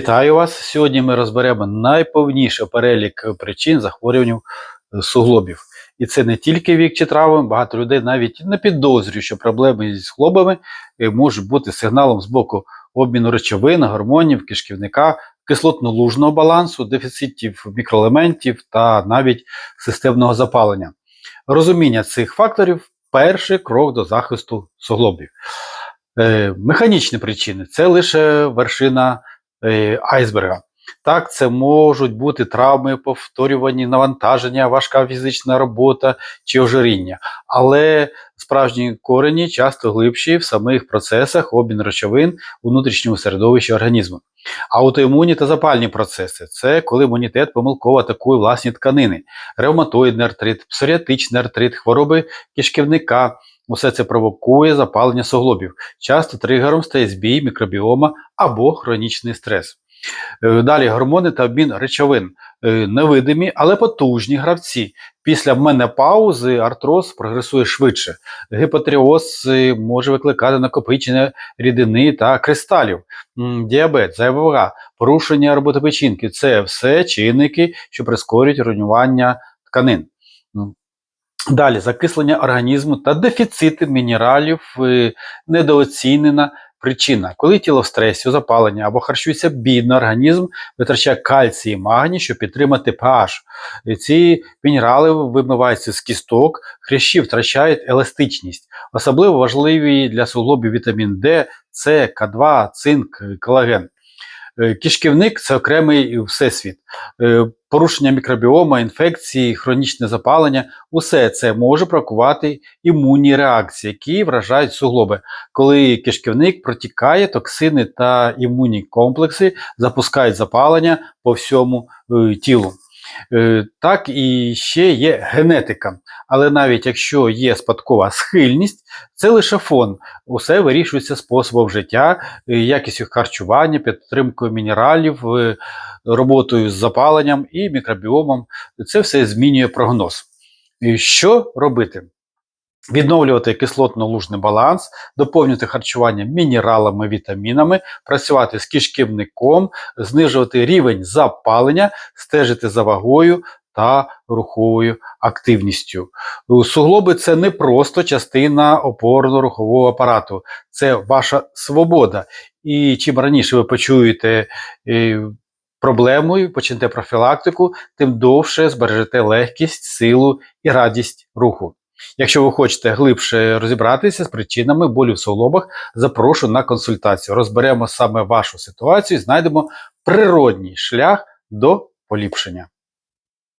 Вітаю вас! Сьогодні ми розберемо найповніший перелік причин захворювань е, суглобів. І це не тільки вік чи травми, багато людей навіть не підозрюють, що проблеми зі суглобами е, можуть бути сигналом з боку обміну речовин, гормонів, кишківника, кислотно-лужного балансу, дефіцитів мікроелементів та навіть системного запалення. Розуміння цих факторів перший крок до захисту суглобів. Е, Механічні причини це лише вершина айсберга. Так, це можуть бути травми, повторювані навантаження, важка фізична робота чи ожиріння. Але справжні корені часто глибші в самих процесах обмін речовин у внутрішньому середовищі організму. Аутоімунні та запальні процеси це коли імунітет помилково атакує власні тканини, ревматоїдний артрит, псоріатичний артрит, хвороби кишківника. Усе це провокує запалення суглобів. Часто тригером стає збій мікробіома або хронічний стрес. Е, Далі гормони та обмін речовин. Е, Невидимі, але потужні гравці. Після менопаузи артроз прогресує швидше. Гіпотріоз е, може викликати накопичення рідини та кристалів. Діабет, зайва порушення роботи печінки це все чинники, що прискорюють руйнування тканин. Далі закислення організму та дефіцити мінералів е, недооцінена причина. Коли тіло в стресі, у запаленні або харчується бідно, організм витрачає кальцій і магній, щоб підтримати pH. Ці мінерали вимиваються з кісток, хрящі втрачають еластичність. Особливо важливі для суглобів вітамін D, С, К2, цинк, колаген. Е, Кишківник це окремий всесвіт. Е, Порушення мікробіома, інфекції, хронічне запалення усе це може прокувати імунні реакції, які вражають суглоби. Коли кишківник протікає, токсини та імунні комплекси запускають запалення по всьому е, тілу. Е, Так і ще є генетика. Але навіть якщо є спадкова схильність, це лише фон. Усе вирішується способом життя, е, якістю харчування, підтримкою мінералів, е, роботою з запаленням і мікробіомом. Це все змінює прогноз. Що робити? Відновлювати кислотно-лужний баланс, доповнювати харчування мінералами, вітамінами, працювати з кишківником, знижувати рівень запалення, стежити за вагою та руховою активністю. Суглоби це не просто частина опорно-рухового апарату, це ваша свобода. І чим раніше ви почуєте е, проблему почнете профілактику, тим довше збережете легкість, силу і радість руху. Якщо ви хочете глибше розібратися з причинами болю в суглобах, запрошую на консультацію. Розберемо саме вашу ситуацію і знайдемо природній шлях до поліпшення.